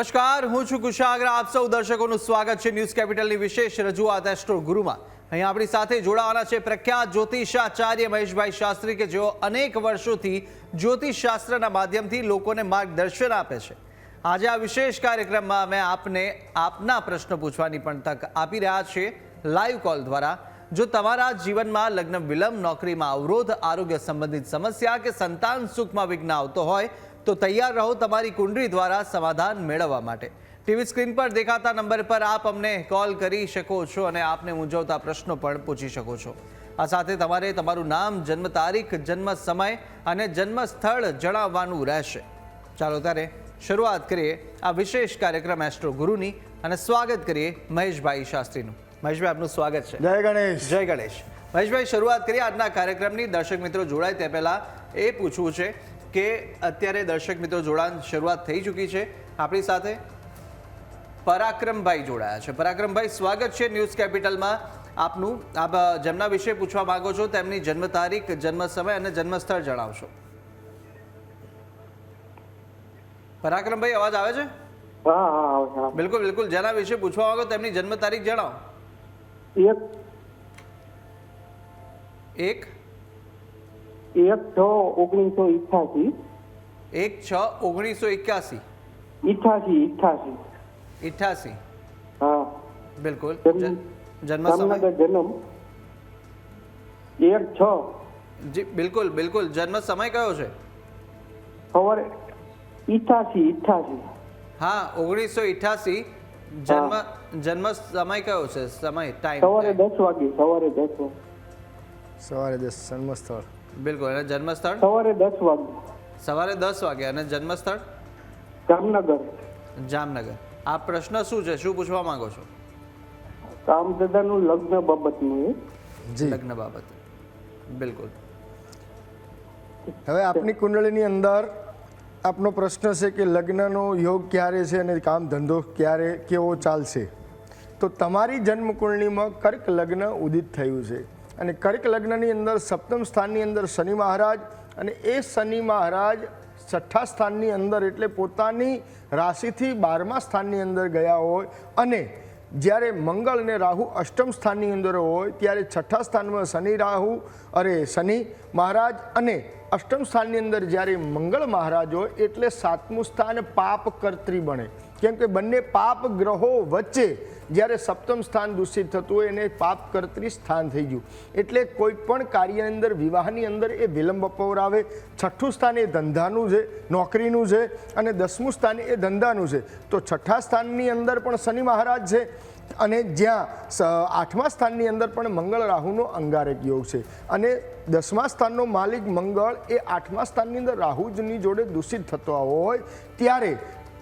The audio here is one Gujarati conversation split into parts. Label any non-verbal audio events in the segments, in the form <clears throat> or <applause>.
નમસ્કાર, હું છું કુશાગ્ર. આપ સૌ દર્શકોનું સ્વાગત છે ન્યૂઝ કેપિટલની વિશેષ રજૂઆત એસ્ટ્રો ગુરુમાં. અહીં આપણી સાથે જોડાવાના છે પ્રખ્યાત જ્યોતિષાચાર્ય મહેશભાઈ શાસ્ત્રી કે જેઓ અનેક વર્ષોથી જ્યોતિષશાસ્ત્રના માધ્યમથી લોકોને માર્ગદર્શન આપે છે. આજે આ વિશેષ કાર્યક્રમમાં અમે આપને આપના પ્રશ્નો પૂછવાની પણ તક આપી રહ્યા છીએ લાઈવ કોલ દ્વારા. જો તમારા જીવનમાં લગ્ન વિલંબ નોકરીમાં અવરોધ, આરોગ્ય સંબંધિત સમસ્યા કે સંતાન સુખમાં વિઘ્ન આવતો હોય તો તૈયાર રહો તમારી કુંડળી દ્વારા સમાધાન મેળવવા માટે. ટીવી સ્ક્રીન પર દેખાતા નંબર પર આપ અમને કોલ કરી શકો છો અને આપને મૂંઝવતા પ્રશ્નો પણ પૂછી શકો છો. આ સાથે તમારે તમારું નામ જન્મ તારીખ જન્મ સમય અને જન્મ સ્થળ જણાવવાનું રહેશે. ચાલો ત્યારે શરૂઆત કરીએ આ વિશેષ કાર્યક્રમ એસ્ટ્રો ગુરુની અને સ્વાગત કરીએ મહેશભાઈ શાસ્ત્રીનું. મહેશભાઈ આપનું સ્વાગત છે. જય ગણેશ. જય ગણેશ. મહેશભાઈ શરૂઆત કરીએ આજના કાર્યક્રમની. દર્શક મિત્રો જોડાય તે પહેલાં એ પૂછવું છે કે અત્યારે દર્શક મિત્રો જોડાણ શરૂઆત થઈ ચૂકી છે. આપણી સાથે પરાક્રમભાઈ જોડાયા છે. પરાક્રમભાઈ સ્વાગત છે ન્યૂઝ કેપિટલમાં આપનું. આપ જેમના વિશે પૂછવા માંગો છો તેમની જન્મ તારીખ જન્મ સમય અને જન્મ સ્થળ જણાવશો. પરાક્રમભાઈ અવાજ આવે છે? હા હા. બિલકુલ બિલકુલ. જેના વિશે પૂછવા માંગો તેમની જન્મ તારીખ જણાવો. એક એક એક છ ઓગણીસો ઇઠ્યાસી. એક છ ઓગણીસો એક્યાસી. ઇઠ્યાસી ઇઠ્યાસી. ઇઠ્યાસી. હા. બિલકુલ. જન્મ- સમય? જન્મ. એક છ. જી બિલકુલ બિલકુલ. જન્મ સમય કયો છે? સવારે ઇઠ્યાસી ઇઠ્યાસી. હા ઓગણીસો ઇઠ્યાસી. જન્મ જન્મ સમય કયો છે? સમય ટાઈમ સવારે દસ વાગે સવારે દસ વાગે. સવારે દસ જન્મ સ્થળ બિલકુલ. અને જન્મ સ્થળ સવારે દસ વાગે સવારે દસ વાગે. અને જન્મ સ્થળ જામનગર. જામનગર. આ પ્રશ્ન શું છે? શું પૂછવા માંગો છો? કામદાદાનું લગ્ન બાબતનું જી. લગ્ન બાબત. બિલકુલ. હવે આપની કુંડળીની અંદર આપનો પ્રશ્ન છે કે લગ્નનો યોગ ક્યારે છે અને કામ ધંધો ક્યારે કેવો ચાલશે? તો તમારી જન્મકુંડળીમાં કર્ક લગ્ન ઉદિત થયું છે. અને કર્ક લગ્નની અંદર સપ્તમ સ્થાનની અંદર શનિ મહારાજ અને એ શનિ મહારાજ છઠ્ઠા સ્થાનની અંદર એટલે પોતાની રાશિથી બારમા સ્થાનની અંદર ગયા હોય અને જ્યારે મંગળ અને રાહુ અષ્ટમ સ્થાનની અંદર હોય ત્યારે છઠ્ઠા સ્થાનમાં શનિ, રાહુ અરે શનિ મહારાજ અને અષ્ટમ સ્થાનની અંદર જ્યારે મંગળ મહારાજ હોય એટલે સાતમું સ્થાન પાપ કર્ત્રી બને. કેમ કે બંને પાપ ગ્રહો વચ્ચે જ્યારે સપ્તમ સ્થાન દૂષિત થતું હોય એને પાપ કરત્રી સ્થાન થઈ ગયું. એટલે કોઈ પણ કાર્યની અંદર, વિવાહની અંદર એ વિલંબ અપવર છઠ્ઠું સ્થાન એ ધંધાનું છે, નોકરીનું છે અને દસમું સ્થાન એ ધંધાનું છે. તો છઠ્ઠા સ્થાનની અંદર પણ શનિ મહારાજ છે અને જ્યાં આઠમા સ્થાનની અંદર પણ મંગળ રાહુનો અંગારક યોગ છે. અને દસમા સ્થાનનો માલિક મંગળ એ આઠમા સ્થાનની અંદર રાહુજની જોડે દૂષિત થતો હોય, ત્યારે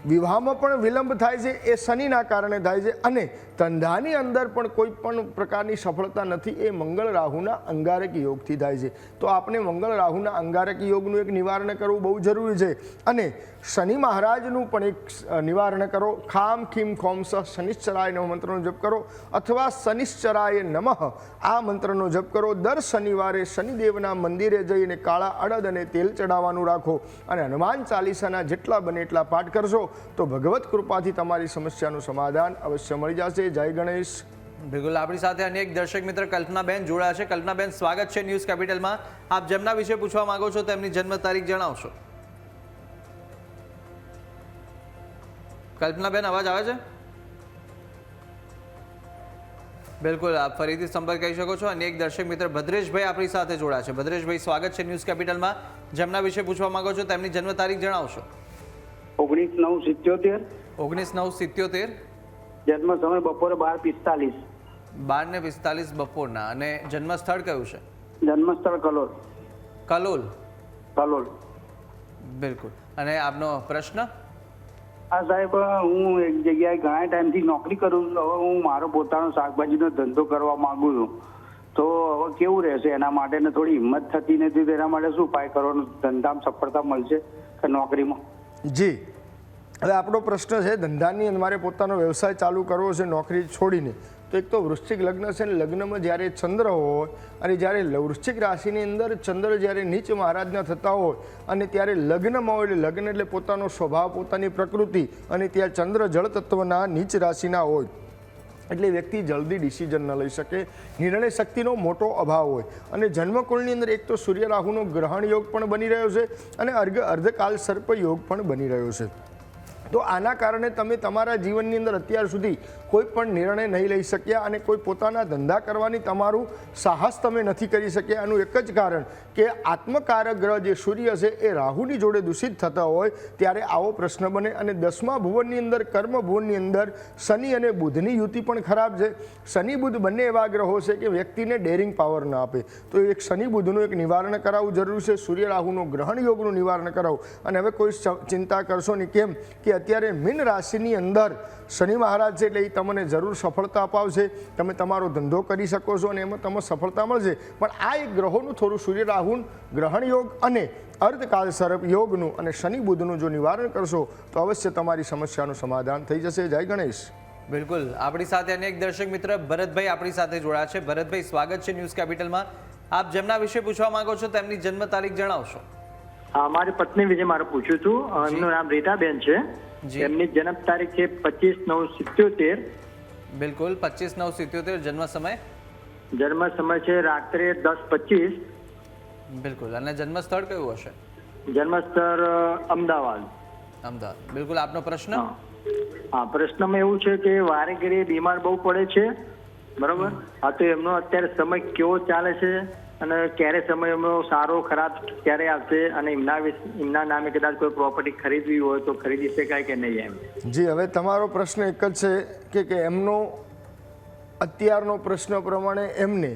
વિવાહમાં પણ વિલંબ થાય છે એ શનિના કારણે થાય છે અને ધંધાની અંદર પણ કોઈ પણ પ્રકારની સફળતા નથી, એ મંગળ રાહુના અંગારક યોગથી થાય છે. તો આપણે મંગળ રાહુના અંગારક યોગનું એક નિવારણ કરવું બહુ જરૂરી છે. અને શનિ મહારાજનું પણ એક નિવારણ કરો. ખામ ખીમ ખોમ સ, શનિશ્ચરાય નવ મંત્રનો જપ કરો. અથવા શનિશ્ચરાય નમઃ, આ મંત્રનો જપ કરો. દર શનિવારે શનિદેવના મંદિરે જઈને કાળા અડદ અને તેલ ચડાવવાનું રાખો અને હનુમાન ચાલીસાના જેટલા બને એટલા પાઠ કરશો તો ભગવત કૃપાથી તમારી સમસ્યાનું સમાધાન અવશ્ય મળી જશે. જય ગણેશ. બિલકુલ આપણી સાથે અન્ય એક દર્શક મિત્ર કલ્પનાબેન જોડાયા છે. કલ્પનાબેન સ્વાગત છે ન્યૂઝ કેપિટલમાં. આપ જેમના વિશે પૂછવા માંગો છો તેમની જન્મ તારીખ જણાવશો. કલ્પનાબેન અવાજ આવે છે? બિલકુલ આપ ફરીથી સંપર્ક કરી શકો છો. અને એક દર્શક મિત્ર ભદ્રેશભાઈ આપણી સાથે જોડાયા છે. ભદ્રેશભાઈ સ્વાગત છે ન્યૂઝ કેપિટલમાં. જેમના વિશે પૂછવા માંગો છો તેમની જન્મ તારીખ જણાવશો. ઓગણીસ નવ સિત્યોતેર. ઓગણીસ નવ સિત્યોતેર. જન્મ સમય બપોરે બાર પિસ્તાલીસ. બાર ને પિસ્તાલીસ બપોરના. અને જન્મ સ્થળ કયું છે? જન્મ સ્થળ કલોલ. કલોલ. કલોલ. બિલકુલ. અને આપનો પ્રશ્ન? હા સાહેબ હું એક જગ્યાએ ઘણા ટાઈમથી નોકરી કરું છું. હવે હું મારો પોતાનો શાકભાજીનો ધંધો કરવા માંગુ છું. તો હવે કેવું રહેશે? એના માટે ને થોડી હિંમત થતી નથી. તેના માટે શું ઉપાય કરવાનો? ધંધામાં સફળતા મળશે કે નોકરીમાં? જી. હવે આપણો પ્રશ્ન છે, ધંધાની અંદર મારે પોતાનો વ્યવસાય ચાલુ કરવો છે, નોકરી છોડીને. તો એક તો વૃશ્ચિક લગ્ન છે ને લગ્નમાં જ્યારે ચંદ્ર હોય અને જ્યારે વૃશ્ચિક રાશિની અંદર ચંદ્ર જ્યારે નીચ મહારાજના થતા હોય અને ત્યારે લગ્નમાં હોય એટલે લગ્ન એટલે પોતાનો સ્વભાવ, પોતાની પ્રકૃતિ અને ત્યાં ચંદ્ર જળ તત્વના નીચ રાશિના હોય. એટલે વ્યક્તિ જલ્દી ડિસિઝન ન લઈ શકે. નિર્ણય શક્તિનો મોટો અભાવ હોય. અને જન્મકુળની અંદર એક તો સૂર્ય રાહુનો ગ્રહણ યોગ પણ બની રહ્યો છે અને અર્ઘ, અર્ધકાલ સર્પ યોગ પણ બની રહ્યો છે. તો આના કારણે તમે તમારા જીવનની અંદર અત્યાર સુધી કોઈ પણ નિર્ણય નહીં લઈ શક્યા અને કોઈ પોતાના ધંધા કરવાની તમારું સાહસ તમે નથી કરી શક્યા. આનું એક જ કારણ કે આત્મકારક ગ્રહ જે સૂર્ય છે એ રાહુની જોડે દૂષિત થતા હોય ત્યારે આવો પ્રશ્ન બને અને દસમા ભુવનની અંદર, કર્મ ભુવનની અંદર શનિ અને બુધની યુતિ પણ ખરાબ છે. શનિ બુધ બંને એવા ગ્રહો છે કે વ્યક્તિને ડેરિંગ પાવર ન આપે. તો એક શનિ બુધનું એક નિવારણ કરાવવું જરૂરી છે. સૂર્ય રાહુનું ગ્રહણ યોગનું નિવારણ કરાવવું અને હવે કોઈ ચિંતા કરશો નહીં. કેમ? કે અત્યારે મીન રાશિની અંદર શનિ મહારાજ છે એટલે એ તમને જરૂર સફળતા અપાવશે. તમે તમારો ધંધો કરી શકો છો અને એમાં તમને સફળતા મળશે. પણ આ એક ગ્રહોનું થોડું સૂર્ય રાહુન ગ્રહણ યોગ અને અર્ધકાલ સર્પ યોગનું અને શનિ બુધનું જો નિવારણ કરશો તો અવશ્ય તમારી સમસ્યાનું સમાધાન થઈ જશે. જય ગણેશ. બિલકુલ. આપણી સાથે અનેક દર્શક મિત્ર ભરતભાઈ આપણી સાથે જોડાયા છે. ભરતભાઈ સ્વાગત છે ન્યૂઝ કેપિટલમાં. આપ જેમના વિશે પૂછવા માંગો છો તેમની જન્મ તારીખ જણાવશો. હા મારી પત્ની વિશે મારે પૂછ્યું હતું. એમનું નામ રીટાબેન છે. એમની જન્મ તારીખ છે પચીસ નવ સિત્યોતેર. બિલકુલ પચીસ નવ સિત્યોતેર જન્મ સમય? જન્મ સમય છે રાત્રે દસ પચીસ. બિલકુલ અને જન્મ સ્થળ કયું હશે? જન્મ સ્થળ અમદાવાદ. અમદાવાદ. બિલકુલ આપનો પ્રશ્ન? હા. પ્રશ્નમાં એવું છે કે વારે ઘડીએ બીમાર બહુ પડે છે. બરોબર? હા તો એમનો અત્યારે સમય કેવો ચાલે છે? અને ક્યારે સમય એમનો સારો, ખરાબ ક્યારે આવશે અને એમના એમના નામે કદાચ કોઈ પ્રોપર્ટી ખરીદવી હોય તો ખરીદી શકાય કે નહીં એમ? જી, હવે તમારો પ્રશ્ન એક જ છે કે એમનો, અત્યારનો પ્રશ્ન પ્રમાણે એમને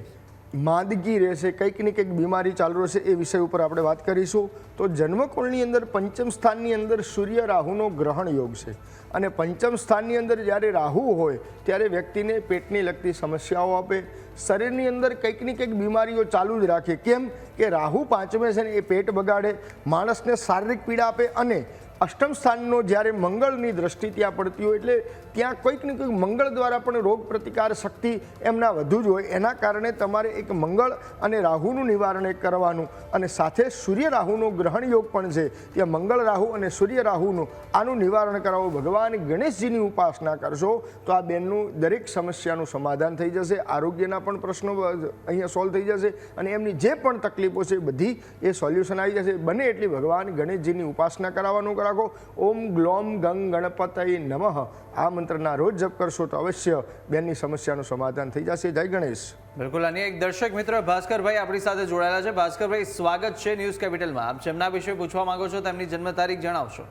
માંદગી રહેશે, કંઈક ને કંઈક બીમારી ચાલુ રહેશે એ વિષય ઉપર આપણે વાત કરીશું. તો જન્મકુળની અંદર પંચમ સ્થાનની અંદર સૂર્ય રાહુનો ગ્રહણ યોગ છે. અને પંચમ સ્થાનની અંદર જ્યારે રાહુ હોય, ત્યારે વ્યક્તિને પેટની લગતી સમસ્યાઓ આપે. શરીરની અંદર કંઈક ને કંઈક બીમારીઓ ચાલુ જ રાખે. કેમ? કે રાહુ પાંચમે છે ને એ પેટ બગાડે, માણસને શારીરિક પીડા આપે અને અષ્ટમ સ્થાનનો જ્યારે મંગળની દ્રષ્ટિ ત્યાં પડતી હોય એટલે ત્યાં કોઈક ને કોઈક મંગળ દ્વારા પણ રોગ પ્રતિકાર શક્તિ એમના વધુ જ હોય. એના કારણે તમારે એક મંગળ અને રાહુનું નિવારણ કરવાનું અને સાથે સૂર્ય રાહુનો ગ્રહણ યોગ પણ છે. ત્યાં મંગળ રાહુ અને સૂર્ય રાહુનું આનું નિવારણ કરાવો. ભગવાન ગણેશજીની ઉપાસના કરશો તો આ બેનનું દરેક સમસ્યાનું સમાધાન થઈ જશે. આરોગ્યના પણ પ્રશ્નો અહીંયા સોલ્વ થઈ જશે અને એમની જે પણ તકલીફો છે બધી એ સોલ્યુશન આવી જશે. બને એટલી ભગવાન ગણેશજીની ઉપાસના કરાવવાનું રાખો ઓમ ગ્લોમ ગંગ ગણપતય નમઃ. આ મંત્રના રોજ જપ કરશો તો અવશ્ય બેનની સમસ્યાનું સમાધાન થઈ જશે. જય ગણેશ. બિલકુલ, અને એક દર્શક મિત્ર ભાસ્કરભાઈ આપણી સાથે જોડાયેલા છે. ભાસ્કરભાઈ, સ્વાગત છે ન્યૂઝ કેપિટલમાં. આપ જેમના વિશે પૂછવા માંગો છો, તેમની જન્મ તારીખ જણાવશો.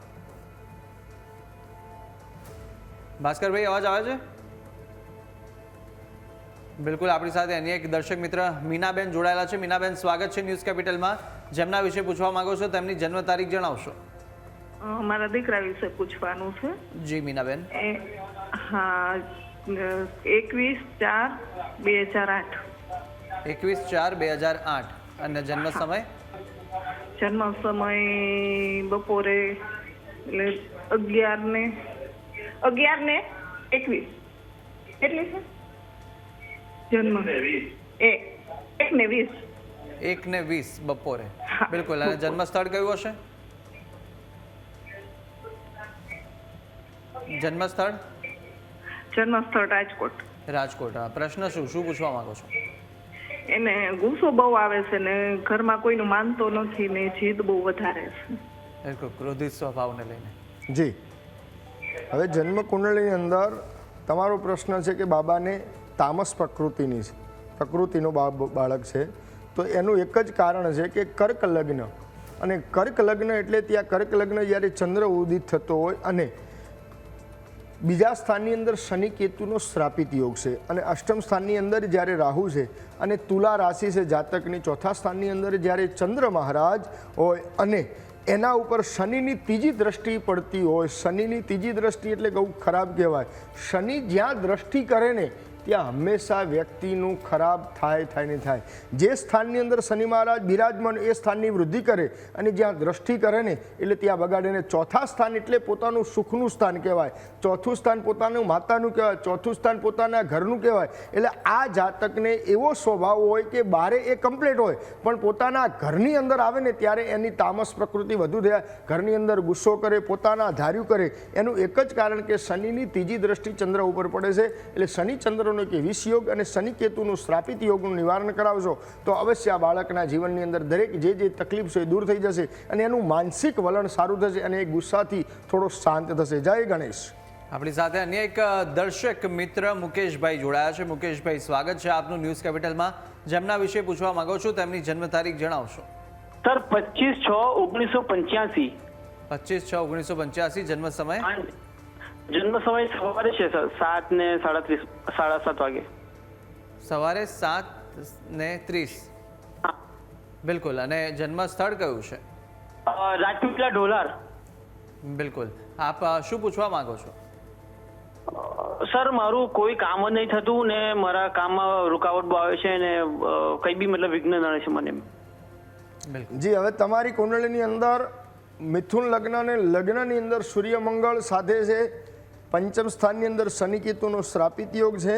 ભાસ્કરભાઈ, અવાજ આવે છે? બિલકુલ, આપણી સાથે અન્ય એક દર્શક મિત્ર મીનાબેન જોડાયેલા છે. મીનાબેન, સ્વાગત છે ન્યૂઝ કેપિટલમાં. જેમના વિશે પૂછવા માંગો છો, તેમની જન્મ તારીખ જણાવશો. મારા દીકરા વિશે પૂછવાનું છે. જી મીનાબેન. એ હા એકવીસ ચાર બે હજાર આઠ. એકવીસ ચાર બે હજાર આઠ. અને જન્મ સમય? જન્મ સમય બપોરે એટલે અગિયાર ને અગિયાર ને એકવીસ. એટલે છે? જન્મ. એ એક ને વીસ. એક ને વીસ બપોરે. બિલકુલ. અને જન્મ સ્થળ કયું હશે? જન્મ સ્થળ જન્મ સ્થળ રાજકોટ. રાજકોટ હા. પ્રશ્ન શું? શું પૂછવા માંગો છો? એને ગુસ્સો બહુ આવે છે ને ઘરમાં કોઈનું માનતો નથી ને જીદ બહુ વધારે છે. બિલકુલ ક્રોધિત સ્વભાવને લઈને. જી. હવે જન્મ કુંડળીની અંદર તમારો પ્રશ્ન છે કે બાબાને તામસ પ્રકૃતિની છે. પ્રકૃતિનો બા- બાળક છે. તો એનું એક જ કારણ છે કે કર્ક લગ્ન. અને કર્ક લગ્ન એટલે ત્યાં કર્ક લગ્ન જ્યારે ચંદ્ર ઉદિત થતો હોય અને બીજા સ્થાનની અંદર શનિ કેતુનો શ્રાપિત યોગ છે અને અષ્ટમ સ્થાનની અંદર જ્યારે રાહુ છે અને તુલા રાશિ છે જાતકની ચોથા સ્થાનની અંદર જ્યારે ચંદ્ર મહારાજ હોય અને એના ઉપર શનિની ત્રીજી દ્રષ્ટિ પડતી હોય, શનિની ત્રીજી દ્રષ્ટિ એટલે બહુ ખરાબ કહેવાય, શનિ જ્યાં દ્રષ્ટિ કરે ને ત્યાં હંમેશા વ્યક્તિનું ખરાબ થાય થાય ને થાય. જે સ્થાનની અંદર શનિ મહારાજ બિરાજમાન એ સ્થાનની વૃદ્ધિ કરે અને જ્યાં દ્રષ્ટિ કરે ને, એટલે ત્યાં બગાડે ચોથા સ્થાન એટલે પોતાનું સુખનું સ્થાન કહેવાય. ચોથું સ્થાન પોતાનું માતાનું કહેવાય, ચોથું સ્થાન પોતાના ઘરનું કહેવાય. એટલે આ જાતકને એવો સ્વભાવ હોય કે બારે એ કમ્પ્લેટ હોય, પણ પોતાના ઘરની અંદર આવે ને ત્યારે એની તામસ પ્રકૃતિ વધુ થયા. ઘરની અંદર ગુસ્સો કરે, પોતાના ધાર્યું કરે. એનું એક જ કારણ કે શનિની ત્રીજી દ્રષ્ટિ ચંદ્ર ઉપર પડે છે. એટલે શનિ ચંદ્રનો કે વિષ યોગ અને શનિ કેતુનું શ્રાપિત યોગનું નિવારણ કરાવશો તો અવશ્ય આ બાળકના જીવનની અંદર દરેક જે જે તકલીફ છે એ દૂર થઈ જશે અને એનું માનસિક વલણ સારું થશે અને એ ગુસ્સાથી થોડો શાંત થશે. જય ગણેશ. આપણી સાથે અન્ય એક દર્શક મિત્ર મુકેશભાઈ જોડાયા છે. મુકેશભાઈ સ્વાગત છે આપનું ન્યૂઝ કેપિટલમાં. જેમના વિશે પૂછવા માંગો છો તેમની જન્મ તારીખ જણાવશો. સર પચીસ છ ઓગણીસો પંચ્યાસી. પચીસ છ ઓગણીસો પંચ્યાસી જન્મ સમય? જન્મ સમય સવારે છે સર સાત ને સાડત્રીસ સાડા સાત વાગે. સવારે સાત ને ત્રીસ? હા. બિલકુલ. અને જન્મ સ્થળ કયું છે? રાજપીપળા ઢોલાર. બિલકુલ. આપ શું પૂછવા માંગો છો? સર મારું કોઈ કામ જ નહીં થતું ને મારા કામમાં રૂકાવટ બહુ આવે છે ને કંઈ બી મતલબ વિઘ્ન નડે છે મને બિલકુલ. જી હવે તમારી કુંડળીની અંદર મિથુન લગ્ન અને લગ્નની અંદર સૂર્યમંગળ સાથે છે પંચમ સ્થાનની અંદર શનિ કેતુનો શ્રાપિત યોગ છે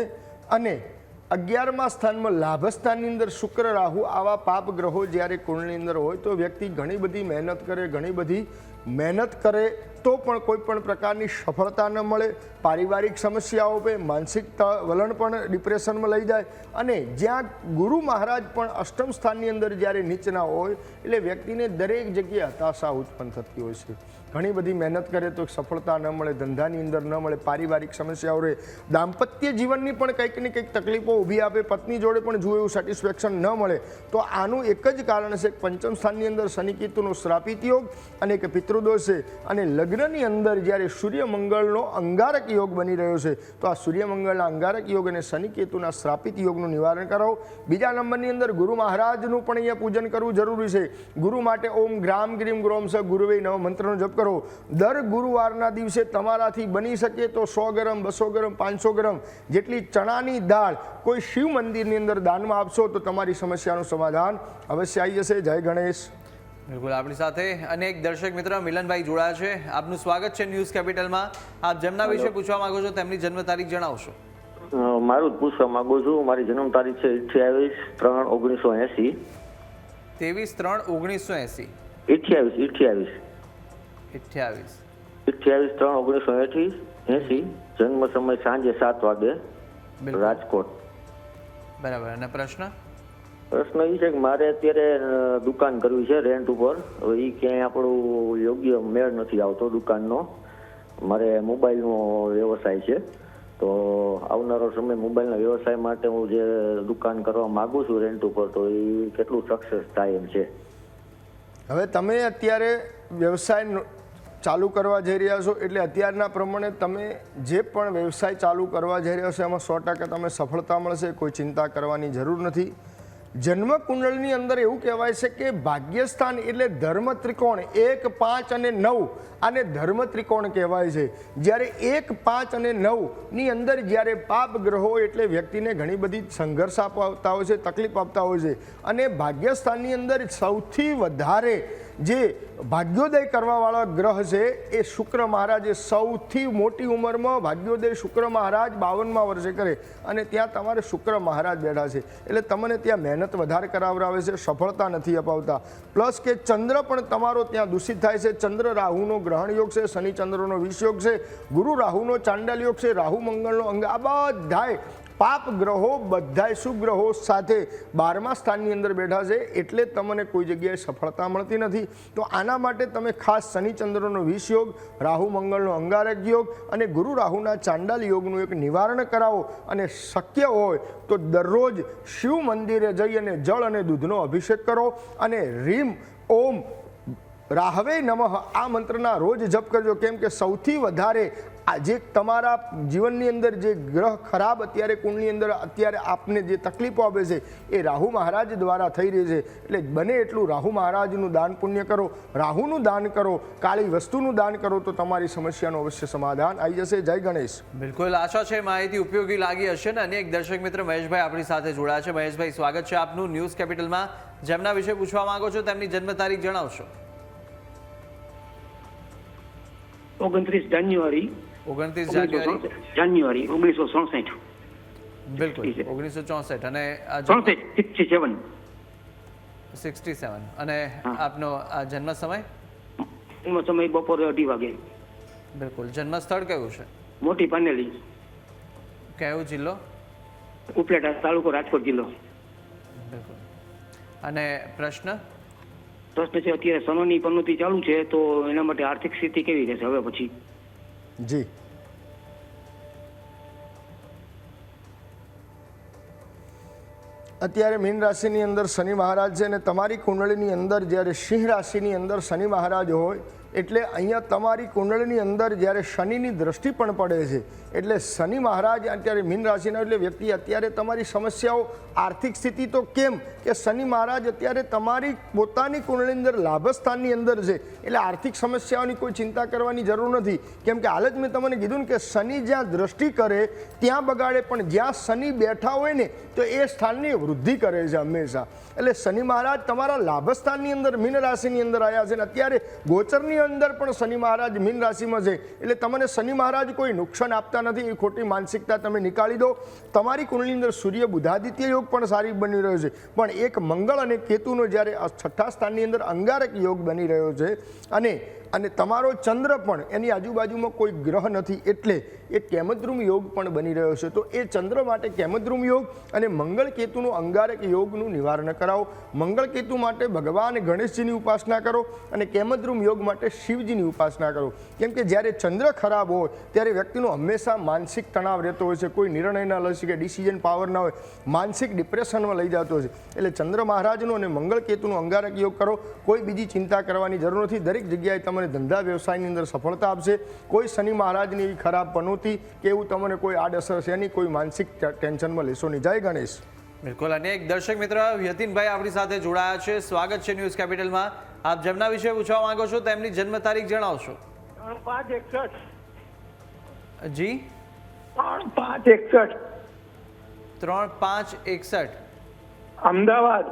અને અગિયારમા સ્થાનમાં લાભ સ્થાનની અંદર શુક્ર રાહુ આવા પાપ ગ્રહો જ્યારે કુળની અંદર હોય તો વ્યક્તિ ઘણી બધી મહેનત કરે, ઘણી બધી મહેનત કરે તો પણ કોઈ પણ પ્રકારની સફળતા ન મળે. પારિવારિક સમસ્યાઓ પે માનસિક વલણ પણ ડિપ્રેશનમાં લઈ જાય. અને જ્યાં ગુરુ મહારાજ પણ અષ્ટમ સ્થાનની અંદર જ્યારે નીચના હોય, એટલે વ્યક્તિને દરેક જગ્યાએ હતાશા ઉત્પન્ન થતી હોય છે. ઘણી બધી મહેનત કરે તો સફળતા ન મળે, ધંધાની અંદર ન મળે, પારિવારિક સમસ્યાઓ રહે. દાંપત્ય જીવનની પણ કંઈક ને કંઈક તકલીફો ઊભી આપે, પત્ની જોડે પણ જો એવું સેટિસ્ફેક્શન ન મળે. તો આનું એક જ કારણ છે પંચમ સ્થાનની અંદર શનિ કેતુનો શ્રાપિત યોગ અને એક પિતૃદોષ અને લગ્નની અંદર જ્યારે સૂર્યમંગળનો અંગારક યોગ બની રહ્યો છે, તો આ સૂર્યમંગળના અંગારક યોગ અને શનિકેતુના શ્રાપિત યોગનું નિવારણ કરાવો. બીજા નંબરની અંદર ગુરુ મહારાજનું પણ અહીંયા પૂજન કરવું જરૂરી છે. ગુરુ માટે ઓમ ગ્રામ ગ્રીમ ગ્રોમ સ ગુરુવે નવ મંત્રનો જપ કરો. દર ગુરુવારના દિવસે તમારાથી બની શકે તો સો ગ્રામ, બસો ગ્રામ, પાંચસો ગ્રામ જેટલી ચણાની દાળ કોઈ શિવ મંદિરની અંદર દાનમાં આપશો તો તમારી સમસ્યાનું સમાધાન અવશ્ય આવી જશે. જય ગણેશ. બિલકુલ આપણી સાથે અનેક દર્શક મિત્ર મિલનભાઈ જોડાયા છે. આપનું સ્વાગત છે ન્યૂઝ કેપિટલમાં. આપ જેમના વિશે પૂછવા માંગો છો તેમની જન્મ તારીખ જણાવશો. મારું પૂછવા માંગુ છું. મારી જન્મ તારીખ છે અઠ્યાવીસ ત્રણ ઓગણીસો એસી. ત્રેવીસ ત્રણ ઓગણીસો એંસી. અઠ્યાવીસ અઠ્યાવીસ. અઠ્યાવીસ. અઠ્યાવીસ ત્રણ ઓગણીસો એસી એસી. જન્મ સમય સાંજે સાત વાગે. રાજકોટ. બરાબર અને પ્રશ્ન? પ્રશ્ન એ છે કે મારે અત્યારે દુકાન કરવી છે રેન્ટ ઉપર. હવે એ ક્યાંય આપણું યોગ્ય મેળ નથી આવતો દુકાનનો. મારે મોબાઈલનો વ્યવસાય છે. તો આવનારો સમય મોબાઈલના વ્યવસાય માટે હું જે દુકાન કરવા માગું છું રેન્ટ ઉપર, તો એ કેટલું સક્સેસ થાય એમ છે. હવે તમે અત્યારે વ્યવસાય ચાલુ કરવા જઈ રહ્યા છો, એટલે અત્યારના પ્રમાણે તમે જે પણ વ્યવસાય ચાલુ કરવા જઈ રહ્યા છો, એમાં સો ટકા તમે સફળતા મળશે, કોઈ ચિંતા કરવાની જરૂર નથી. જન્મ કુંડળની અંદર એવું કહેવાય છે કે ભાગ્યસ્થાન એટલે ધર્મ ત્રિકોણ એક, પાંચ અને નવ. આને ધર્મ ત્રિકોણ કહેવાય છે. જ્યારે એક, પાંચ અને નવની અંદર જ્યારે પાપ ગ્રહો એટલે વ્યક્તિને ઘણી બધી સંઘર્ષ આપતા હોય છે, તકલીફ આપતા હોય છે. અને ભાગ્યસ્થાનની અંદર સૌથી વધારે જે ભાગ્યોદય કરવાવાળા ગ્રહ છે, એ શુક્ર મહારાજ એ સૌથી મોટી ઉંમરમાં ભાગ્યોદય શુક્ર મહારાજ બાવનમાં વર્ષે કરે અને ત્યાં તમારે શુક્ર મહારાજ બેઠા છે. એટલે તમને ત્યાં મહેનત વધારે કરાવરાવે છે, સફળતા નથી અપાવતા. પ્લસ કે ચંદ્ર પણ તમારો ત્યાં દૂષિત થાય છે. ચંદ્ર રાહુનો ગ્રહણ યોગ છે, શનિ ચંદ્રનો વિષ યોગ છે, ગુરુ રાહુનો ચાંડાલ યોગ છે, રાહુ મંગળનો અંગ, આ બધાય પાપ ગ્રહો બધાય શુગ્રહો સાથે બારમા સ્થાનની અંદર બેઠા છે, એટલે તમને કોઈ જગ્યાએ સફળતા મળતી નથી. તો આના માટે તમે ખાસ શનિચંદ્રનો વિષ યોગ, રાહુ મંગળનો અંગારક યોગ અને ગુરુ રાહુના ચાંડાલ યોગનું એક નિવારણ કરાવો અને શક્ય હોય તો દરરોજ શિવ મંદિરે જઈ અને જળ અને દૂધનો અભિષેક કરો અને રીમ, ઓમ, રાહવે નમઃ આ મંત્રના રોજ જપ કરજો. કેમ કે સૌથી વધારે જે તમારા જીવનની અંદર જે ગ્રહ ખરાબ અત્યારે કુંડની અંદર અત્યારે આપને જે તકલીફો આપે છે એ રાહુ મહારાજ દ્વારા થઈ રહી છે. એટલે બને એટલું રાહુ મહારાજનું દાન પુણ્ય કરો રાહુનું દાન કરો કાળી વસ્તુનું દાન કરો તો તમારી સમસ્યાનું અવશ્ય સમાધાન આવી જશે. જય ગણેશ. બિલકુલ આશા છે માહિતી ઉપયોગી લાગી હશે ને? અનેક દર્શક મિત્ર મહેશભાઈ આપણી સાથે જોડાયા છે. મહેશભાઈ સ્વાગત છે આપનું ન્યૂઝ કેપિટલમાં. જેમના વિશે પૂછવા માંગો છો તેમની જન્મ તારીખ જણાવશો. ઓગણત્રીસ જાન્યુઆરી ઓગણત્રીસ જાન્યુઆરી. જાન્યુઆરી ઓગણીસો ચોસઠ. બિલકુલ ઓગણીસો ચોસઠ. અને સિક્સટી સેવન. Sixty seven. અને આપનો આ જન્મ સમય? જન્મ સમય બપોરે અઢી વાગે. બિલકુલ. જન્મ સ્થળ કયું છે? મોટી પાનેલી. કયો જિલ્લો? ઉપલેટા તાલુકો રાજકોટ જિલ્લો. બિલકુલ. અને પ્રશ્ન? પ્રશ્ન છે અત્યારે સનોની પનોતી ચાલુ છે તો એના માટે આર્થિક સ્થિતિ કેવી રહેશે? હવે પછી જી. અત્યારે મીન રાશિની અંદર શનિ મહારાજ છે અને તમારી કુંડળીની અંદર જ્યારે સિંહ રાશિની અંદર શનિ મહારાજ હોય, એટલે અહીંયા તમારી કુંડળીની અંદર જ્યારે શનિની દ્રષ્ટિ પણ પડે છે એટલે શનિ મહારાજ અત્યારે મીન રાશિના એટલે વ્યક્તિ અત્યારે તમારી સમસ્યાઓ, આર્થિક સ્થિતિ તો કેમ? કે શનિ મહારાજ અત્યારે તમારી પોતાની કુંડળીની અંદર લાભસ્થાનની અંદર છે. એટલે આર્થિક સમસ્યાઓની કોઈ ચિંતા કરવાની જરૂર નથી. કેમ કે હાલ જ મેં તમને કીધું ને કે શનિ જ્યાં દ્રષ્ટિ કરે, ત્યાં બગાડે, પણ જ્યાં શનિ બેઠા હોય ને, તો એ સ્થાનની વૃદ્ધિ કરે છે હંમેશા. એટલે શનિ મહારાજ તમારા લાભસ્થાનની અંદર, મીન રાશિની અંદર આવ્યા છે અને અત્યારે ગોચરની અંદર પણ શનિ મહારાજ મીન રાશિમાં છે. એટલે તમને શનિ મહારાજ કોઈ નુકસાન આપતા નથી એ ખોટી માનસિકતા તમે નીકાળી દો. તમારી કુંડળીની અંદર સૂર્ય બુધાદિત્ય યોગ પણ સારી બની રહ્યો છે. પણ એક મંગળ અને કેતુનો જ્યારે છઠ્ઠા સ્થાનની અંદર અંગારક યોગ બની રહ્યો છે અને અને તમારો ચંદ્ર પણ એની આજુબાજુમાં કોઈ ગ્રહ નથી એટલે એ કેમદ્રુમ યોગ પણ બની રહ્યો છે. તો એ ચંદ્ર માટે કેમદ્રુમ યોગ અને મંગળ કેતુનું અંગારક યોગનું નિવારણ કરાવો. મંગળ કેતુ માટે ભગવાન ગણેશજીની ઉપાસના કરો અને કેમદ્રુમ યોગ માટે શિવજીની ઉપાસના કરો. કેમ કે જ્યારે ચંદ્ર ખરાબ હોય ત્યારે વ્યક્તિનો હંમેશા માનસિક તણાવ રહેતો હોય છે. કોઈ નિર્ણય ન લઈ શકે ડિસિઝન પાવર ના હોય, માનસિક ડિપ્રેશનમાં લઈ જતો હોય છે. એટલે ચંદ્ર મહારાજનું અને મંગળ કેતુનું અંગારક યોગ કરો. કોઈ બીજી ચિંતા કરવાની જરૂર નથી. દરેક જગ્યાએ તમને ધંધા વ્યવસાયની અંદર સફળતા આપશે. કોઈ શનિ મહારાજની એવી ખરાબ પનોતી કે એવું તમને કોઈ આડઅસર છે નહીં કોઈ માનસિક ટેન્શનમાં લેશો નહીં. જય ગણેશ. બિલકુલ. અનેક દર્શક મિત્ર યતિનભાઈ આપણી સાથે જોડાયા છે. સ્વાગત છે ન્યૂઝ કેપિટલમાં. આપ જેમના વિશે પૂછવા માંગો છો તેમની જન્મ તારીખ જણાવશો. પાંચ એકસઠ. જી? ત્રણ પાંચ એકસઠ. ત્રણ પાંચ એકસઠ. અમદાવાદ.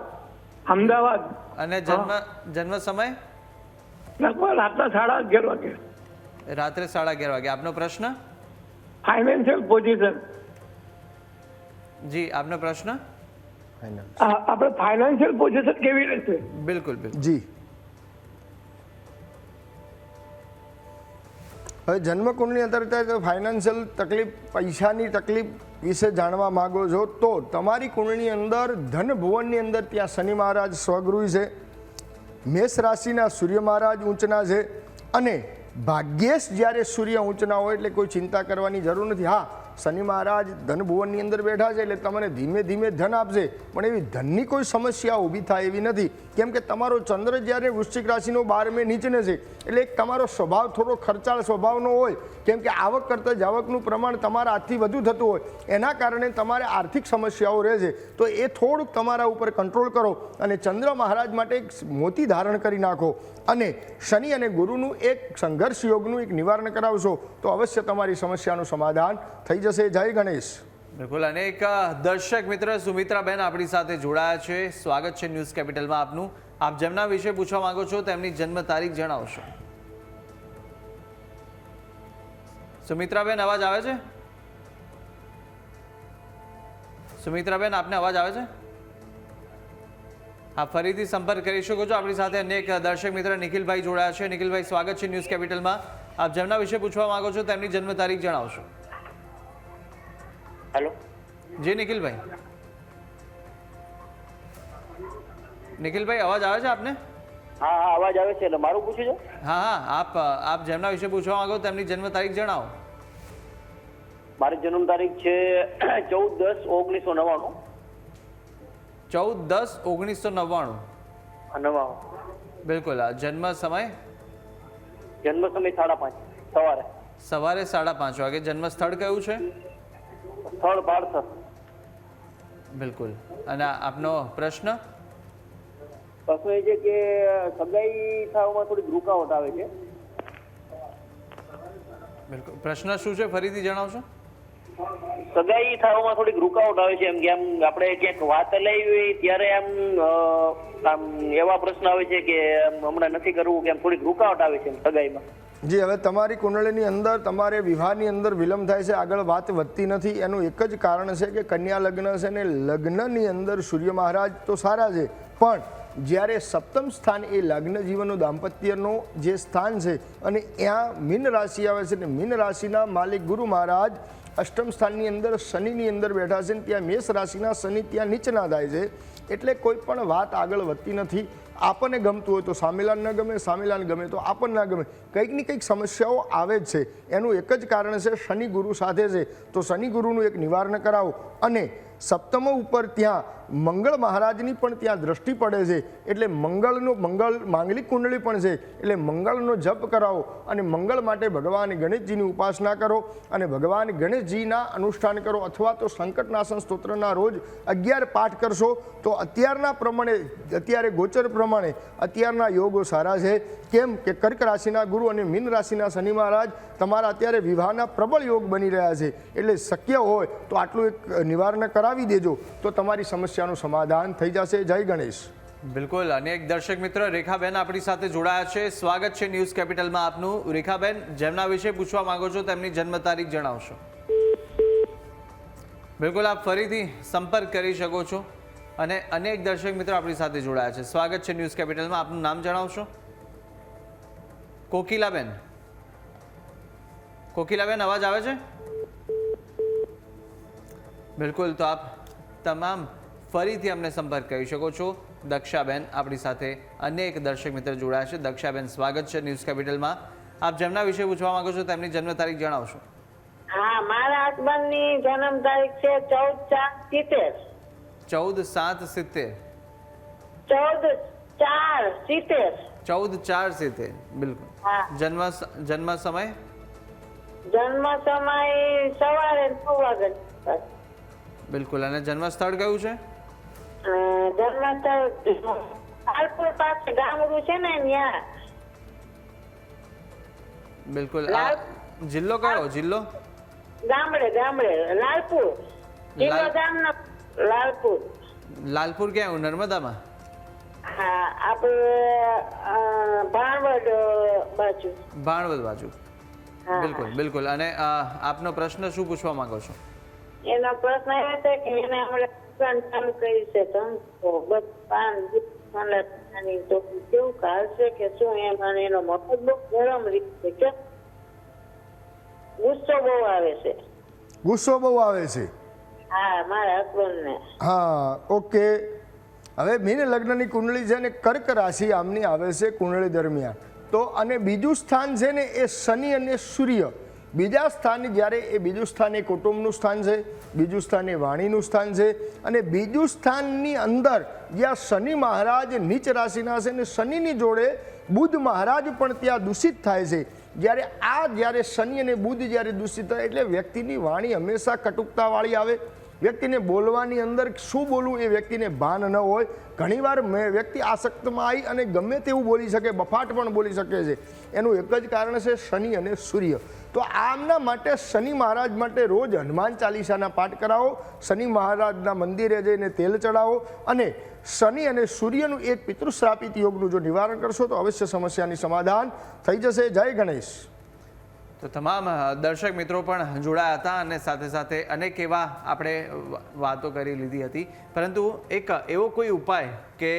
અમદાવાદ. અને જન્મ જન્મ સમય? લગભગ રાતના સાડા અગિયાર વાગે. રાત્રે સાડા અગિયાર વાગે. આપનો પ્રશ્ન? ફાઇનાન્શિયલ પોઝિશન જી આપનો પ્રશ્ન? આપણે ફાઇનાન્શિયલ પોઝિશન કેવી રહેશે? બિલકુલ બિલકુલ. જી. હવે જન્મકુંડની અંદર ફાઇનાન્શિયલ તકલીફ પૈસાની તકલીફ વિશે જાણવા માગો છો તો તમારી કુંડની અંદર ધન ભુવનની અંદર ત્યાં શનિ મહારાજ સ્વગૃહ છે. મેષ રાશિના સૂર્ય મહારાજ ઊંચના છે અને ભાગ્યેશ જ્યારે સૂર્ય ઊંચના હોય એટલે કોઈ ચિંતા કરવાની જરૂર નથી. હા શનિ મહારાજ ધન ભુવનની અંદર બેઠા છે એટલે તમને ધીમે ધીમે ધન આપશે. પણ એવી ધનની કોઈ સમસ્યા ઊભી થાય એવી નથી. કેમ કે તમારો ચંદ્ર જ્યારે વૃશ્ચિક રાશિનો બારમે નીચને છે, એટલે એક તમારો સ્વભાવ થોડો ખર્ચાળ સ્વભાવનો હોય. કેમ કે આવક કરતાં જાવકનું પ્રમાણ તમારા હાથથી વધુ થતું હોય. એના કારણે તમારે આર્થિક સમસ્યાઓ રહે છે. તો એ થોડુંક તમારા ઉપર કંટ્રોલ કરો અને ચંદ્ર મહારાજ માટે એક મોતી ધારણ કરી નાખો. અને શનિ અને ગુરુનું એક સંઘર્ષ યોગનું એક નિવારણ કરાવશો, તો અવશ્ય તમારી સમસ્યાનું સમાધાન થઈ જશે. જય ગણેશ. બિલકુલ. અનેક દર્શક મિત્ર સુમિત્રાબેન આપણી સાથે જોડાયા છે. સ્વાગત છે ન્યૂઝ કેપિટલમાં આપનું. આપ જેમના વિશે પૂછવા માંગો છો, તેમની જન્મ તારીખ જણાવશો. સુમિત્રાબેન, અવાજ આવે છે? સુમિત્રાબેન, આપને અવાજ આવે છે? આપ ફરીથી સંપર્ક કરી શકો છો. આપણી સાથે અનેક દર્શક મિત્ર નિખિલભાઈ જોડાયા છે. નિખિલભાઈ, સ્વાગત છે ન્યૂઝ કેપિટલમાં. આપ જેમના વિશે પૂછવા માંગો છો, તેમની જન્મ તારીખ જણાવશો. હેલો. જી નિખિલભાઈ. નિખિલભાઈ અવાજ આવે છે આપને? હા હા અવાજ આવે છે એટલે મારું પૂછ્યું છે? હા હા આપ આપ જેમના વિશે પૂછવા માંગો તેમની જન્મ તારીખ જણાવો. મારી જન્મ તારીખ છે <clears throat> ચૌદ દસ ઓગણીસો નવ્વાણું. ચૌદ દસ ઓગણીસો નવ્વાણું. નવ્વાણું. બિલકુલ આ જન્મ સમય? જન્મ સમય સાડા પાંચ સવારે. સવારે સાડા પાંચ વાગે. જન્મ સ્થળ કયું છે? સ્થળ ભારસર બિલકુલ. અને આપનો પ્રશ્ન? પ્રશ્ન એ છે કે સગાઈ થવામાં થોડીક રૂકાવટ આવે છે. બિલકુલ. પ્રશ્ન શું છે? ફરીથી જણાવશો? સગાઈ થવામાં થોડીક રૂકાવટ આવે છે. એમ કે આમ આપણે ક્યાંક વાત લઈ હોય ત્યારે આમ આમ એવા પ્રશ્ન આવે છે કે હમણાં નથી કરવું કે આમ થોડીક રૂકાવટ આવે છે એમ સગાઈમાં જી, હવે તમારી કુંડળીની અંદર, તમારે વિવાહની અંદર વિલંબ થાય છે, આગળ વાત વધતી નથી. એનું એક જ કારણ છે કે કન્યા લગ્ન છે ને લગ્નની અંદર સૂર્ય મહારાજ તો સારા છે. પણ જ્યારે સપ્તમ સ્થાન એ લગ્ન જીવનનું દાંપત્યનો જે સ્થાન છે અને ત્યાં મીન રાશિ આવે છે ને મીન રાશિના માલિક ગુરુ મહારાજ અષ્ટમ સ્થાનની અંદર શનિની અંદર બેઠા છે ને ત્યાં મેષ રાશિના શનિ ત્યાં નીચના થાય છે. એટલે કોઈ પણ વાત આગળ વધતી નથી. આપણને ગમતું હોય તો સામેલાન ન ગમે સામેલાન ગમે તો આપણને ના ગમે. કંઈક ને કંઈક સમસ્યાઓ આવે જ છે. એનું એક જ કારણ છે, શનિ ગુરુ સાથે છે. તો શનિ ગુરુનું એક નિવારણ કરાવો અને સપ્તમ ઉપર ત્યાં મંગળ મહારાજની પણ ત્યાં દ્રષ્ટિ પડે છે. એટલે મંગળનો, મંગળ માંગલિક કુંડળી પણ છે. એટલે મંગળનો જપ કરાવો અને મંગળ માટે ભગવાન ગણેશજીની ઉપાસના કરો અને ભગવાન ગણેશજીના અનુષ્ઠાન કરો અથવા તો સંકટનાશન સ્તોત્રના રોજ અગિયાર પાઠ કરશો તો અત્યારના પ્રમાણે, અત્યારે ગોચર પ્રમાણે અત્યારના યોગો સારા છે. કેમ કે કર્ક રાશિના ગુરુ અને મીન રાશિના શનિ મહારાજ તમારા અત્યારે વિવાહના પ્રબળ યોગ બની રહ્યા છે. એટલે શક્ય હોય તો આટલું એક નિવારણ કરાવી દેજો તો તમારી સમસ્યાનું સમાધાન થઈ જશે. જય ગણેશ. બિલકુલ. અને એક દર્શક મિત્ર, રેખાબેન આપણી સાથે જોડાયા છે. સ્વાગત છે ન્યૂઝ કેપિટલમાં આપનું. રેખાબેન, જેમના વિશે પૂછવા માંગો છો, તેમની જન્મ તારીખ જણાવશો. બિલકુલ, આપ ફરીથી સંપર્ક કરી શકો છો. અને અનેક દર્શક મિત્રો આપણી સાથે જોડાયા છે. સ્વાગત છે ન્યૂઝ કેપિટલમાં. આપનું નામ જણાવશો? કોકિલાબેન. કોકિલાબેન, અવાજ આવે છે? બિલકુલ તો આપ તમામ ફરીથી અમને સંપર્ક કરી શકો છો. દક્ષાબેન આપણી સાથે અનેક દર્શક મિત્ર જોડાયા છે. દક્ષાબેન સ્વાગત છે ન્યૂઝ કેપિટલમાં. આપ જેમના વિશે પૂછવા માંગો છો તેમની જન્મ તારીખ જણાવશો. હા મારા હસબન્ડની જન્મ તારીખ છે ચૌદ સાત સિત્તેર. ચૌદ સાત સિત્તેર. ચૌદ ચાર સિત્તેર. ચૌદ ચાર સિત્તેર બિલકુલ. જન્મ જન્મ સમય? જન્મ સમય સવારે નવ વાગે બિલકુલ. અને જન્મ સ્થળ કયું છે? જન્મ સ્થળ લાલપુર પાસે ગામડું છે ને ત્યાં. બિલકુલ. આ જિલ્લો કયો? જિલ્લો? ગામડે ગામડે. લાલપુર. જિલ્લો લાલ- ગામનો લાલપુર. લાલપુર ક્યાં? નર્મદામાં? હા આપણે ભાણવડ બાજુ. ભાણવડ બાજુ. બિલકુલ બિલકુલ. અને આપનો પ્રશ્ન શું પૂછવા માંગો છો? એનો પ્રશ્ન એ છે કે એને હમણાં દુકાન ચાલુ કરી છે ધંધો બસ પાન દુકાનની તો કેવું કાઢશે કે શું એમ અને એનો મફત બહુ ગરમ રીતે કે ગુસ્સો બહુ આવે છે. ગુસ્સો બહુ આવે છે. હા મારા હસબન્ડને. હા ઓકે. હવે મીન લગ્નની કુંડળી છે ને કર્ક રાશિ આમની આવે છે કુંડળી દરમિયાન. તો અને બીજું સ્થાન છે ને એ શનિ અને સૂર્ય. બીજા સ્થાન જ્યારે એ બીજું સ્થાન એ કુટુંબનું સ્થાન છે, બીજું સ્થાન એ વાણીનું સ્થાન છે અને બીજું સ્થાનની અંદર જ્યાં શનિ મહારાજ નીચ રાશિના છે ને શનિની જોડે બુધ મહારાજ પણ ત્યાં દૂષિત થાય છે. જ્યારે આ જ્યારે શનિ અને બુધ જ્યારે દૂષિત થાય એટલે વ્યક્તિની વાણી હંમેશા કટુકતાવાળી આવે. વ્યક્તિને બોલવાની અંદર શું બોલવું એ વ્યક્તિને ભાન ન હોય. ઘણીવાર મેં વ્યક્તિ આસક્તમાં આવી અને ગમે તેવું બોલી શકે, બફાટ પણ બોલી શકે છે. એનું એક જ કારણ છે શનિ અને સૂર્ય. તો આમના માટે શનિ મહારાજ માટે રોજ હનુમાન ચાલીસાના પાઠ કરાવો, શનિ મહારાજના મંદિરે જઈને તેલ ચડાવો અને શનિ અને સૂર્યનું એક પિતૃશ્રાપિત યોગનું જો નિવારણ કરશો તો અવશ્ય સમસ્યાની સમાધાન થઈ જશે. જય ગણેશ. તો તમામ દર્શક મિત્રો પણ જોડાયા હતા અને સાથે સાથે અનેક એવા આપણે વાતો કરી લીધી હતી. પરંતુ એક એવો કોઈ ઉપાય કે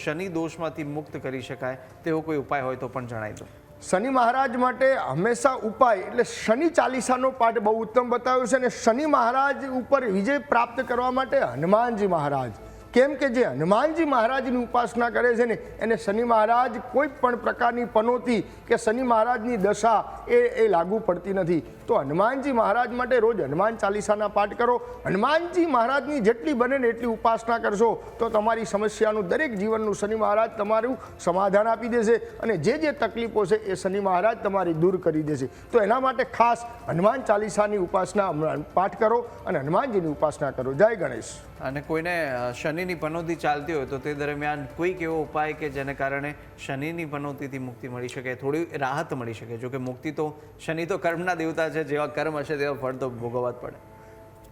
શનિ દોષમાંથી મુક્ત કરી શકાય તેવો કોઈ ઉપાય હોય તો પણ જણાવી દો. શનિ મહારાજ માટે હંમેશા ઉપાય, એટલે શનિ ચાલીસાનો પાઠ બહુ ઉત્તમ બતાવ્યો છે અને શનિ મહારાજ ઉપર વિજય પ્રાપ્ત કરવા માટે હનુમાનજી મહારાજ કેમ કે જે હનુમાનજી મહારાજની ઉપાસના કરે છે ને, એને શનિ મહારાજ કોઈ પણ પ્રકારની પનોતી કે શનિ મહારાજની દશા એ એ લાગુ પડતી નથી. તો હનુમાનજી મહારાજ માટે રોજ હનુમાન ચાલીસાના પાઠ કરો. હનુમાનજી મહારાજની જેટલી બને ને એટલી ઉપાસના કરશો, તો તમારી સમસ્યાનું દરેક જીવનનું શનિ મહારાજ તમારું સમાધાન આપી દેશે અને જે જે તકલીફો છે એ શનિ મહારાજ તમારી દૂર કરી દેશે. તો એના માટે ખાસ હનુમાન ચાલીસાની ઉપાસના પાઠ કરો અને હનુમાનજીની ઉપાસના કરો. જય ગણેશ. અને કોઈને શનિની પનોતી ચાલતી હોય તો તે દરમિયાન કોઈક એવો ઉપાય કે જેને કારણે શનિની પનોતીથી મુક્તિ મળી શકે, થોડી રાહત મળી શકે. જો કે મુક્તિ તો, શનિ તો કર્મના દેવતા છે, જેવા કર્મ હશે તેવા ફળ તો ભોગવવા જ પડે.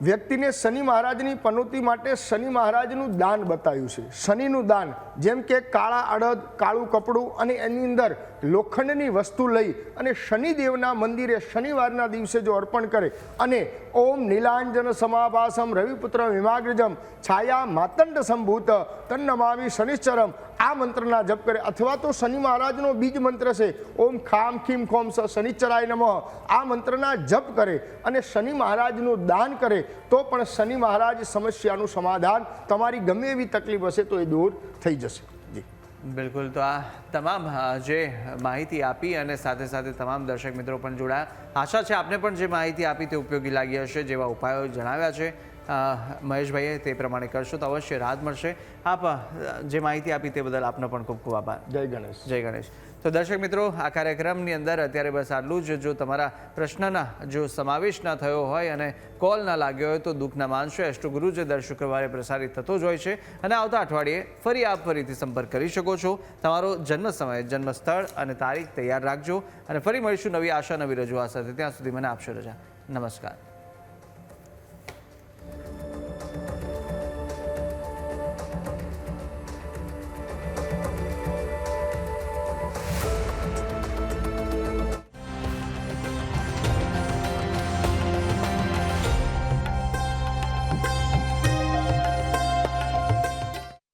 વ્યક્તિને શનિ મહારાજની પનોતી માટે શનિ મહારાજનું દાન બતાવ્યું છે. શનિનું દાન જેમ કે કાળા અડદ, કાળું કપડું અને એની અંદર લોખંડની વસ્તુ લઈ અને શનિદેવના મંદિરે શનિવારના દિવસે જો અર્પણ કરે અને ઓમ નીલાંજન સમાભાસમ રવિપુત્ર વિમાગ્રજમ છાયા માતંડ સંભૂત તન્નમામી શનિશ્ચરમ આ મંત્રના જપ કરે. અથવા તો શનિ મહારાજનો બીજ મંત્ર છે. ઓમ ખામ ખીમ ખોમ સ શનિચરાય નમઃ. આ મંત્રના જપ કરે અને શનિ મહારાજનું દાન કરે તો પણ શનિ મહારાજ સમસ્યાનું સમાધાન તમારી ગમે એવી તકલીફ હશે તો એ દૂર થઈ જશે. બિલકુલ. તો આ તમામ જે માહિતી આપી અને સાથે સાથે તમામ દર્શક મિત્રો પણ જોડાયા. આશા છે આપને પણ જે માહિતી આપી તે ઉપયોગી લાગી હશે જેવા ઉપાયો જણાવ્યા છે. મહેશભાઈએ તે પ્રમાણે કરશો તો અવશ્ય રાહત મળશે. આપ જે માહિતી આપી તે બદલ આપનો પણ ખૂબ ખૂબ આભાર. જય ગણેશ. જય ગણેશ. તો દર્શક મિત્રો આ કાર્યક્રમની અંદર અત્યારે બસ આટલું જ. જો તમારા પ્રશ્નના જો સમાવેશ ના થયો હોય અને કોલ ના લાગ્યો હોય તો દુઃખના માનશો એસ્ટ્રોગુરુ જે દર શુક્રવારે પ્રસારિત થતો જ હોય છે. અને આવતા અઠવાડિયે ફરી આપ ફરીથી સંપર્ક કરી શકો છો. તમારો જન્મ સમય જન્મ સ્થળ અને તારીખ તૈયાર રાખજો. અને ફરી મળીશું નવી આશા નવી રજૂઆત સાથે. ત્યાં સુધી મને આપશો રજા. નમસ્કાર.